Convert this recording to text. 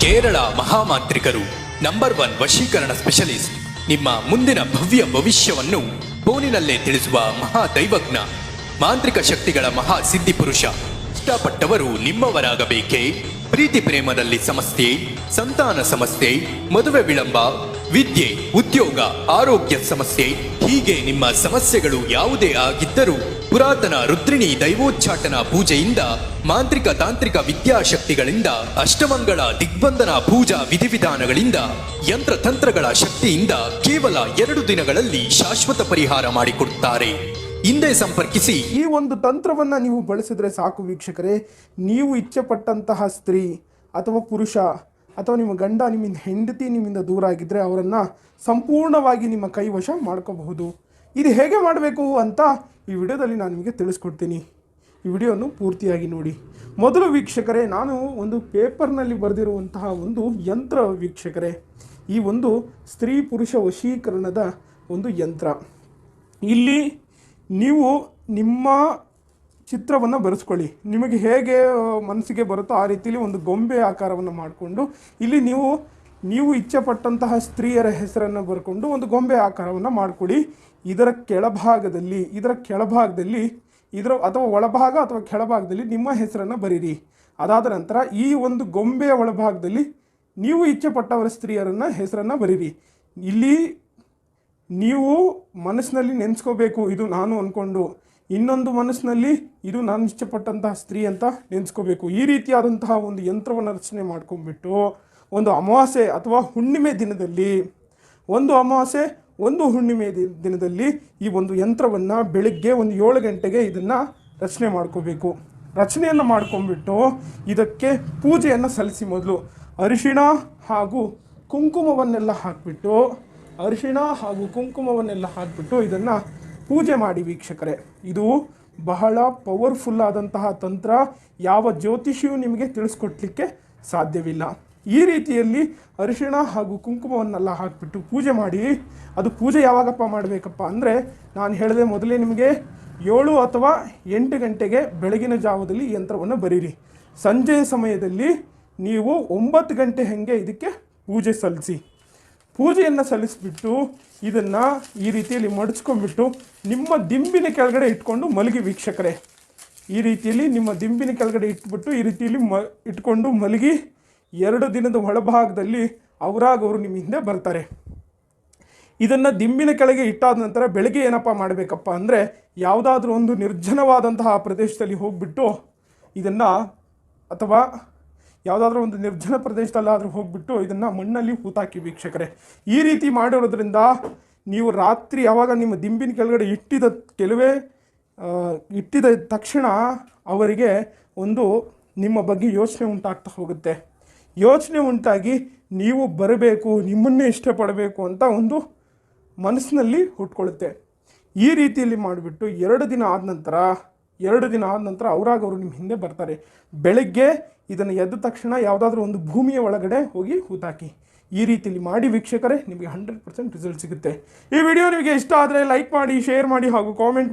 ಕೇರಳ ಮಹಾಮಾಂತ್ರಿಕರು number one ವಶೀಕರಣ specialist. ನಿಮ್ಮ ಮುಂದಿನ ಭವ್ಯ ಭವಿಷ್ಯವನ್ನು ಫೋನಿನಲ್ಲೇ ತಿಳಿಸುವ ಮಹಾ ದೈವಜ್ಞ ಮಾಂತ್ರಿಕ ಶಕ್ತಿಗಳ ಮಹಾ ಸಿದ್ಧಿ ಪುರುಷ ಇಷ್ಟಪಟ್ಟವರು ನಿಮ್ಮವರಾಗಬೇಕೇ? ಪ್ರೀತಿ ಪ್ರೇಮದಲ್ಲಿ ಸಮಸ್ಯೆ, ಸಂತಾನ ಸಮಸ್ಯೆ, ಮದುವೆ ವಿಳಂಬ ವಿದ್ಯೆ, ಉದ್ಯೋಗ, ಆರೋಗ್ಯ ಸಮಸ್ಯೆ, ಹೀಗೆ ನಿಮ್ಮ ಸಮಸ್ಯೆಗಳು ಯಾವುದೇ ಆಗಿದ್ದರೂ ಪುರಾತನ ರುದ್ರಿಣಿ ದೈವೋಚ್ಚಾಟನ ಪೂಜೆಯಿಂದ, ಮಾಂತ್ರಿಕ ತಾಂತ್ರಿಕ ವಿದ್ಯಾಶಕ್ತಿಗಳಿಂದ, ಅಷ್ಟಮಂಗಳ ದಿಗ್ಬಂಧನ ಪೂಜಾ ವಿಧಿವಿಧಾನಗಳಿಂದ, ಯಂತ್ರತಂತ್ರಗಳ ಶಕ್ತಿಯಿಂದ ಕೇವಲ ಎರಡು ದಿನಗಳಲ್ಲಿ ಶಾಶ್ವತ ಪರಿಹಾರ ಮಾಡಿಕೊಡುತ್ತಾರೆ. ಹಿಂದೆ ಸಂಪರ್ಕಿಸಿ. ಈ ಒಂದು ತಂತ್ರವನ್ನು ನೀವು ಬಳಸಿದ್ರೆ ಸಾಕು ವೀಕ್ಷಕರೇ. ನೀವು ಇಚ್ಛೆಪಟ್ಟಂತಹ ಸ್ತ್ರೀ ಅಥವಾ ಪುರುಷ ಅಥವಾ ನಿಮ್ಮ ಗಂಡ ನಿಮ್ಮಿಂದ ಹೆಂಡತಿ ನಿಮ್ಮಿಂದ ದೂರ ಆಗಿದ್ದರೆ ಅವರನ್ನು ಸಂಪೂರ್ಣವಾಗಿ ನಿಮ್ಮ ಕೈವಶ ಮಾಡ್ಕೋಬಹುದು. ಇದು ಹೇಗೆ ಮಾಡಬೇಕು ಅಂತ ಈ ವಿಡಿಯೋದಲ್ಲಿ ನಾನು ನಿಮಗೆ ತಿಳಿಸ್ಕೊಡ್ತೀನಿ. ಈ ವಿಡಿಯೋವನ್ನು ಪೂರ್ತಿಯಾಗಿ ನೋಡಿ. ಮೊದಲು ವೀಕ್ಷಕರೇ, ನಾನು ಒಂದು ಪೇಪರ್ನಲ್ಲಿ ಬರೆದಿರುವಂತಹ ಒಂದು ಯಂತ್ರ ವೀಕ್ಷಕರೇ. ಈ ಒಂದು ಸ್ತ್ರೀ ಪುರುಷ ವಶೀಕರಣದ ಒಂದು ಯಂತ್ರ. ಇಲ್ಲಿ ನೀವು ನಿಮ್ಮ ಚಿತ್ರವನ್ನು ಬರೆಸ್ಕೊಳ್ಳಿ. ನಿಮಗೆ ಹೇಗೆ ಮನಸ್ಸಿಗೆ ಬರುತ್ತೋ ಆ ರೀತಿಯಲ್ಲಿ ಒಂದು ಗೊಂಬೆ ಆಕಾರವನ್ನು ಮಾಡಿಕೊಂಡು, ಇಲ್ಲಿ ನೀವು ನೀವು ಇಚ್ಛೆಪಟ್ಟಂತಹ ಸ್ತ್ರೀಯರ ಹೆಸರನ್ನು ಬರ್ಕೊಂಡು ಒಂದು ಗೊಂಬೆ ಆಕಾರವನ್ನು ಮಾಡಿಕೊಡಿ. ಇದರ ಕೆಳಭಾಗದಲ್ಲಿ ಇದರ ಕೆಳಭಾಗದಲ್ಲಿ, ಇದರ, ಅಥವಾ ಒಳಭಾಗ ಅಥವಾ ಕೆಳಭಾಗದಲ್ಲಿ ನಿಮ್ಮ ಹೆಸರನ್ನು ಬರೀರಿ. ಅದಾದ ನಂತರ ಈ ಒಂದು ಗೊಂಬೆಯ ಒಳಭಾಗದಲ್ಲಿ ನೀವು ಇಚ್ಛೆಪಟ್ಟವರ ಸ್ತ್ರೀಯರನ್ನು ಹೆಸರನ್ನು ಬರೀರಿ. ಇಲ್ಲಿ ನೀವು ಮನಸ್ಸಿನಲ್ಲಿ ನೆನೆಸ್ಕೋಬೇಕು, ಇದು ನಾನು ಅಂದ್ಕೊಂಡು ಇನ್ನೊಂದು ಮನಸ್ಸಿನಲ್ಲಿ ಇದು ನಾನು ಇಷ್ಟಪಟ್ಟಂತಹ ಸ್ತ್ರೀ ಅಂತ ನೆನೆಸ್ಕೋಬೇಕು. ಈ ರೀತಿಯಾದಂತಹ ಒಂದು ಯಂತ್ರವನ್ನು ರಚನೆ ಮಾಡ್ಕೊಂಡ್ಬಿಟ್ಟು ಒಂದು ಅಮಾವಾಸ್ಯೆ ಅಥವಾ ಹುಣ್ಣಿಮೆ ದಿನದಲ್ಲಿ, ಒಂದು ಅಮಾವಾಸ್ಯೆ, ಒಂದು ಹುಣ್ಣಿಮೆ ದಿನದಲ್ಲಿ ಈ ಒಂದು ಯಂತ್ರವನ್ನು ಬೆಳಗ್ಗೆ ಒಂದು ಏಳು ಗಂಟೆಗೆ ಇದನ್ನು ರಚನೆ ಮಾಡ್ಕೋಬೇಕು. ರಚನೆಯನ್ನು ಮಾಡ್ಕೊಂಡ್ಬಿಟ್ಟು ಇದಕ್ಕೆ ಪೂಜೆಯನ್ನು ಸಲ್ಲಿಸಿ ಮೊದಲು. ಅರಿಶಿಣ ಹಾಗೂ ಕುಂಕುಮವನ್ನೆಲ್ಲ ಹಾಕಿಬಿಟ್ಟು, ಅರಿಶಿಣ ಹಾಗೂ ಕುಂಕುಮವನ್ನೆಲ್ಲ ಹಾಕಿಬಿಟ್ಟು ಇದನ್ನು ಪೂಜೆ ಮಾಡಿ ವೀಕ್ಷಕರೇ, ಇದು ಬಹಳ ಪವರ್ಫುಲ್ ಆದಂತಹ ತಂತ್ರ. ಯಾವ ಜ್ಯೋತಿಷಿಯೂ ನಿಮಗೆ ತಿಳಿಸ್ಕೊಟ್ಲಿಕ್ಕೆ ಸಾಧ್ಯವಿಲ್ಲ. ಈ ರೀತಿಯಲ್ಲಿ ಅರಿಶಿಣ ಹಾಗೂ ಕುಂಕುಮವನ್ನೆಲ್ಲ ಹಾಕಿಬಿಟ್ಟು ಪೂಜೆ ಮಾಡಿ, ಅದು ಪೂಜೆ ಯಾವಾಗಪ್ಪ ಮಾಡಬೇಕಪ್ಪ ಅಂದರೆ, ನಾನು ಹೇಳಿದೆ ಮೊದಲೇ ನಿಮಗೆ, ಏಳು ಅಥವಾ ಎಂಟು ಗಂಟೆಗೆ ಬೆಳಗಿನ ಜಾವದಲ್ಲಿ ಯಂತ್ರವನ್ನು ಬರೀರಿ. ಸಂಜೆಯ ಸಮಯದಲ್ಲಿ ನೀವು ಒಂಬತ್ತು ಗಂಟೆ ಹಾಗೆ ಇದಕ್ಕೆ ಪೂಜೆ ಸಲ್ಲಿಸಿ. ಪೂಜೆಯನ್ನು ಸಲ್ಲಿಸಿಬಿಟ್ಟು ಇದನ್ನು ಈ ರೀತಿಯಲ್ಲಿ ಮಡಚ್ಕೊಂಡ್ಬಿಟ್ಟು ನಿಮ್ಮ ದಿಂಬಿನ ಕೆಳಗಡೆ ಇಟ್ಕೊಂಡು ಮಲಗಿ ವೀಕ್ಷಕರೇ. ಈ ರೀತಿಯಲ್ಲಿ ನಿಮ್ಮ ದಿಂಬಿನ ಕೆಳಗಡೆ ಇಟ್ಬಿಟ್ಟು ಈ ರೀತಿಯಲ್ಲಿ ಮ, ಇಟ್ಕೊಂಡು ಮಲಗಿ ಎರಡು ದಿನದ ಒಳಭಾಗದಲ್ಲಿ ಅವರಾಗವರು ನಿಮ್ಮ ಹಿಂದೆ ಬರ್ತಾರೆ. ಇದನ್ನು ದಿಂಬಿನ ಕೆಳಗೆ ಇಟ್ಟಾದ ನಂತರ ಬೆಳಗ್ಗೆ ಏನಪ್ಪ ಮಾಡಬೇಕಪ್ಪ ಅಂದರೆ ಯಾವುದಾದ್ರೂ ಒಂದು ನಿರ್ಜನವಾದಂತಹ ಪ್ರದೇಶದಲ್ಲಿ ಹೋಗ್ಬಿಟ್ಟು ಇದನ್ನು ಅಥವಾ ಯಾವುದಾದ್ರೂ ಒಂದು ನಿರ್ಜನ ಪ್ರದೇಶದಲ್ಲಾದರೂ ಹೋಗ್ಬಿಟ್ಟು ಇದನ್ನು ಮಣ್ಣಲ್ಲಿ ಹೂತಾಕಿ ವೀಕ್ಷಕರೇ. ಈ ರೀತಿ ಮಾಡಿರೋದ್ರಿಂದ ನೀವು ರಾತ್ರಿ ಯಾವಾಗ ನಿಮ್ಮ ದಿಂಬಿನ ಕೆಳಗಡೆ ಇಟ್ಟಿದ ಕೆಲವೇ ಇಟ್ಟಿದ ತಕ್ಷಣ ಅವರಿಗೆ ಒಂದು ನಿಮ್ಮ ಬಗ್ಗೆ ಯೋಚನೆ ಉಂಟಾಗ್ತಾ ಹೋಗುತ್ತೆ. ಯೋಚನೆ ಉಂಟಾಗಿ ನೀವು ಬರಬೇಕು, ನಿಮ್ಮನ್ನೇ ಇಷ್ಟಪಡಬೇಕು ಅಂತ ಒಂದು ಮನಸ್ಸಿನಲ್ಲಿ ಹುಟ್ಕೊಳ್ಳುತ್ತೆ. ಈ ರೀತಿಯಲ್ಲಿ ಮಾಡಿಬಿಟ್ಟು ಎರಡು ದಿನ ಆದ ನಂತರ ಎರಡು ದಿನ ಆದ ನಂತರ ಅವರಾಗ ಅವರು ನಿಮ್ಮ ಹಿಂದೆ ಬರ್ತಾರೆ. ಬೆಳಗ್ಗೆ ಇದನ್ನು ಎದ್ದ ತಕ್ಷಣ ಯಾವುದಾದ್ರೂ ಒಂದು ಭೂಮಿಯ ಒಳಗಡೆ ಹೋಗಿ ಹೂತಾಕಿ. ಈ ರೀತಿಯಲ್ಲಿ ಮಾಡಿ ವೀಕ್ಷಕರೇ, ನಿಮಗೆ ಹಂಡ್ರೆಡ್ ಪರ್ಸೆಂಟ್ ರಿಸಲ್ಟ್ ಸಿಗುತ್ತೆ. ಈ ವಿಡಿಯೋ ನಿಮಗೆ ಇಷ್ಟ ಆದರೆ ಲೈಕ್ ಮಾಡಿ ಶೇರ್ ಮಾಡಿ ಹಾಗೂ ಕಾಮೆಂಟ್ ಮಾಡಿ.